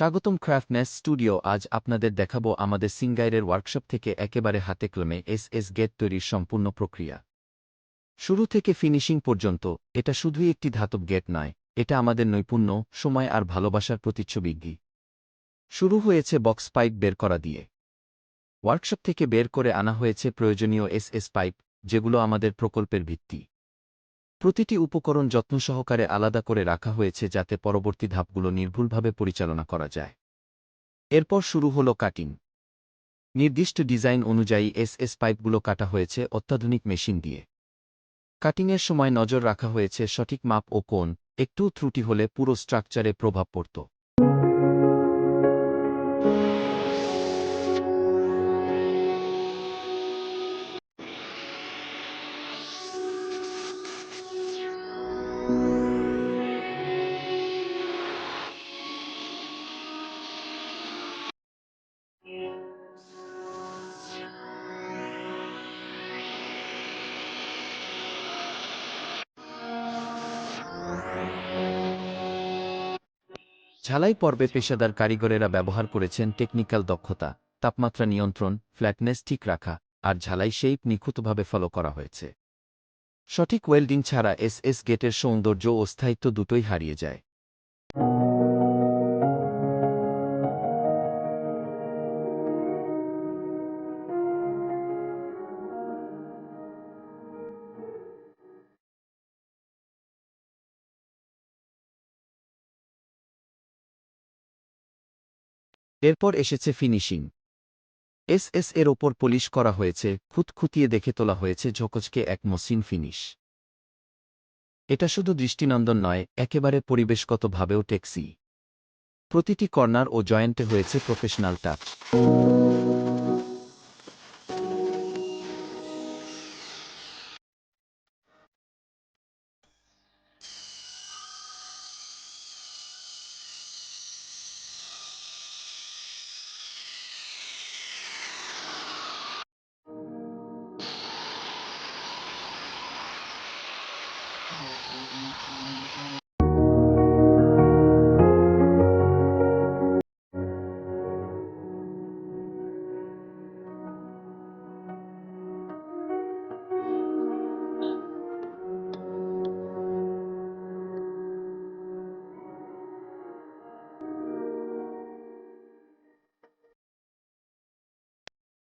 স্বাগতম ক্রাফটনেস স্টুডিও, আজ আপনাদের দেখাবো আমাদের সিঙ্গাইরের ওয়ার্কশপ থেকে একেবারে হাতে ক্রমে এস এস গেট তৈরির সম্পূর্ণ প্রক্রিয়া। শুরু থেকে ফিনিশিং পর্যন্ত, এটা শুধুই একটি ধাতব গেট নয়, এটা আমাদের নৈপুণ্য, সময় আর ভালোবাসার প্রতিচ্ছবিজ্ঞি শুরু হয়েছে বক্স পাইপ বের করা দিয়ে। ওয়ার্কশপ থেকে বের করে আনা হয়েছে প্রয়োজনীয় এস এস পাইপ, যেগুলো আমাদের প্রকল্পের ভিত্তি। প্রতিটি উপকরণ যত্ন সহকারে আলাদা করে রাখা হয়েছে যাতে পরবর্তী ধাপগুলো নির্ভুলভাবে পরিচালনা করা যায়। এরপর শুরু হল কাটিং। নির্দিষ্ট ডিজাইন অনুযায়ী এসএস এস পাইপগুলো কাটা হয়েছে অত্যাধুনিক মেশিন দিয়ে। কাটিংয়ের সময় নজর রাখা হয়েছে সঠিক মাপ ও কোণ, একটু ত্রুটি হলে পুরো স্ট্রাকচারে প্রভাব পড়ত। ঝালাই পর্বে পেশাদার কারিগরেরা ব্যবহার করেছেন টেকনিক্যাল দক্ষতা, তাপমাত্রা নিয়ন্ত্রণ, ফ্ল্যাটনেস ঠিক রাখা, আর ঝালাই শেপ নিখুঁতভাবে ফলো করা হয়েছে। সঠিক ওয়েল্ডিং ছাড়া এস এস গেটের সৌন্দর্য ও স্থায়িত্ব দুটোই হারিয়ে যায়। এরপর এসেছে ফিনিশিং। এস এস এর ওপর পলিশ করা হয়েছে খুঁতখুতিয়ে দেখে তোলা হয়েছে ঝকচকে এক মসিন ফিনিশ। এটা শুধু দৃষ্টিনন্দন নয়, একেবারে পরিবেশগতভাবেও টেক্সি প্রতিটি কর্নার ও জয়েন্টে হয়েছে প্রফেশনাল টাচ।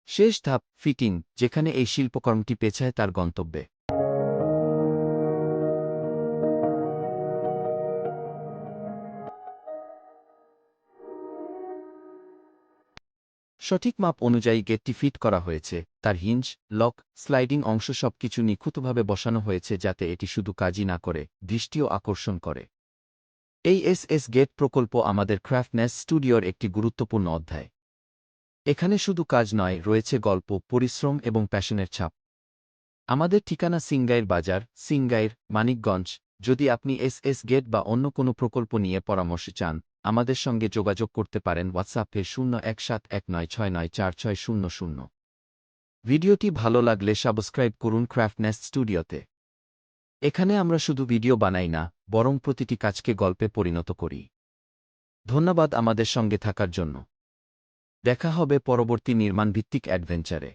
শেষ ধাপ ফিটিং যেখানে এই শিল্পকর্মটি পেছায় তার গন্তব্যে। সঠিক মাপ অনুযায়ী গেটটি ফিট করা হয়েছে। তার হিঞ্জ, লক, স্লাইডিং অংশ সবকিছু নিখুঁতভাবে বসানো হয়েছে যাতে এটি শুধু কাজই না করে, দৃষ্টিও আকর্ষণ করে। এই এস এস গেট প্রকল্প আমাদের ক্রাফটনেস স্টুডিওর একটি গুরুত্বপূর্ণ অধ্যায়। এখানে শুধু কাজ নয়, রয়েছে গল্প, পরিশ্রম এবং প্যাশনের ছাপ। আমাদের ঠিকানা সিঙ্গাইর বাজার, সিঙ্গাইর, মানিকগঞ্জ। যদি আপনি এস এস গেট বা অন্য কোনো প্রকল্প নিয়ে পরামর্শ চান আমাদের সঙ্গে যোগাযোগ করতে পারেন হোয়াটসঅ্যাপে শূন্য এক সাত এক নয় ছয় নয় চার ছয় শূন্য শূন্য। ভিডিওটি ভালো লাগলে সাবস্ক্রাইব করুন ক্রাফটনেস স্টুডিওতে। এখানে আমরা শুধু ভিডিও বানাই না, বরং প্রতিটি কাজকে গল্পে পরিণত করি। ধন্যবাদ আমাদের সঙ্গে থাকার জন্য। দেখা হবে পরবর্তী নির্মাণভিত্তিক অ্যাডভেঞ্চারে।